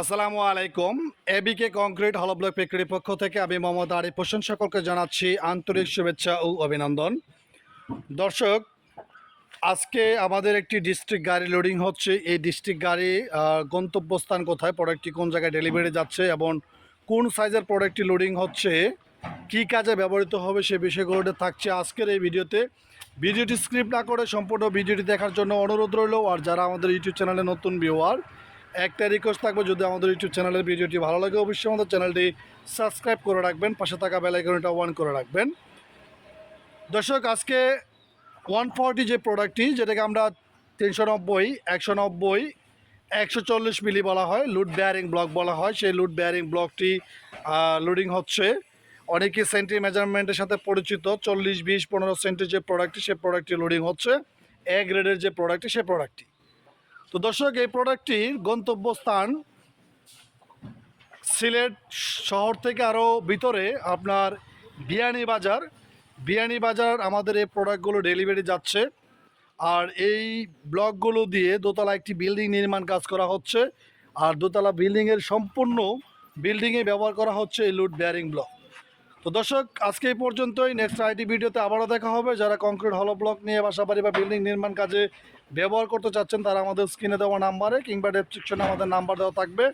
আসসালামু আলাইকুম। এবিকে কংক্রিট হল ব্লক ফ্যাক্টরির পক্ষ থেকে আমি মোহাম্মদ আরিফ হোসেন সকলকে জানাচ্ছি আন্তরিক শুভেচ্ছা ও অভিনন্দন। দর্শক, আজকে আমাদের একটি ডিস্ট্রিক্ট গাড়ি লোডিং হচ্ছে। এই ডিস্ট্রিক্ট গাড়ি গন্তব্যস্থান কোথায়, প্রোডাক্টটি কোন জায়গায় ডেলিভারি যাচ্ছে এবং কোন সাইজের প্রোডাক্টটি লোডিং হচ্ছে, কী কাজে ব্যবহৃত হবে সে বিষয়গুলোতে থাকছে আজকের এই ভিডিওতে। ভিডিওটি স্ক্রিপ্ট না করে সম্পূর্ণ ভিডিওটি দেখার জন্য অনুরোধ রইল। আর যারা আমাদের ইউটিউব চ্যানেলে নতুন ভিউয়ার একটা রিকোয়েস্ট থাকবে, যদি আমাদের ইউটিউব চ্যানেলের ভিডিওটি ভালো লাগে, অবশ্যই আমাদের চ্যানেলটি সাবস্ক্রাইব করে রাখবেন, পাশে থাকা বেলাইকনটা অন করে রাখবেন। দর্শক, আজকে ওয়ান ফর্টি যে প্রোডাক্টটি যেটাকে আমরা তিনশো নব্বই, একশো নব্বই, একশো চল্লিশ মিলি বলা হয় লুড বেয়ারিং ব্লক বলা হয়, সেই লুড বেয়ারিং ব্লকটি লোডিং হচ্ছে। অনেকে সেন্টি মেজারমেন্টের সাথে পরিচিত, চল্লিশ, বিশ, পনেরো সেন্টির যে প্রোডাক্টটি সে প্রোডাক্টটি লোডিং হচ্ছে। এ গ্রেডের যে প্রোডাক্টটি সে প্রোডাক্টটি তো দর্শক, এই প্রোডাক্টটির গন্তব্যস্থান সিলেট শহর থেকে আরও ভিতরে আপনার বিয়ানি বাজার। বিয়ানি বাজার আমাদের এই প্রোডাক্টগুলো ডেলিভারি যাচ্ছে। আর এই ব্লকগুলো দিয়ে দোতলা একটি বিল্ডিং নির্মাণ কাজ করা হচ্ছে। আর দোতলা বিল্ডিংয়ের সম্পূর্ণ বিল্ডিংয়ে ব্যবহার করা হচ্ছে এই লুড বেয়ারিং ব্লক তো দর্শক, আজকে এই পর্যন্তই। নেক্সট আইটি ভিডিওতে আবারও দেখা হবে। যারা কংক্রিট হলো ব্লক নিয়ে বাসাবাড়ি বা বিল্ডিং নির্মাণ কাজে ব্যবহার করতে চাচ্ছেন, তারা আমাদের স্ক্রিনে দেওয়া নাম্বারে কিংবা ডেসক্রিপশনে আমাদের নাম্বার দেওয়া থাকবে।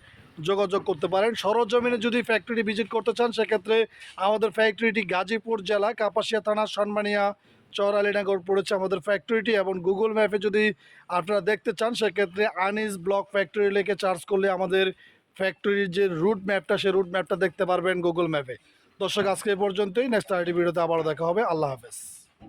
যোগাযোগ করতে পারেন। সরজমিনে যদি ফ্যাক্টরি ভিজিট করতে চান, সেক্ষেত্রে আমাদের ফ্যাক্টরিটি গাজীপুর জেলা, কাপাসিয়া থানা সন্মানিয়া চর আলীনগর পড়েছে আমাদের ফ্যাক্টরিটি এবং গুগল ম্যাপে যদি আপনারা দেখতে চান, সেক্ষেত্রে আনিস ব্লক ফ্যাক্টরি লেখে চার্জ করলে আমাদের ফ্যাক্টরির যে রুট ম্যাপটা সেই রুট ম্যাপটা দেখতে পারবেন গুগল ম্যাপে দর্শক আজকে পর্যন্তই। নেক্সট আরেকটি ভিডিওতে আবারও দেখা হবে। আল্লাহ হাফেজ।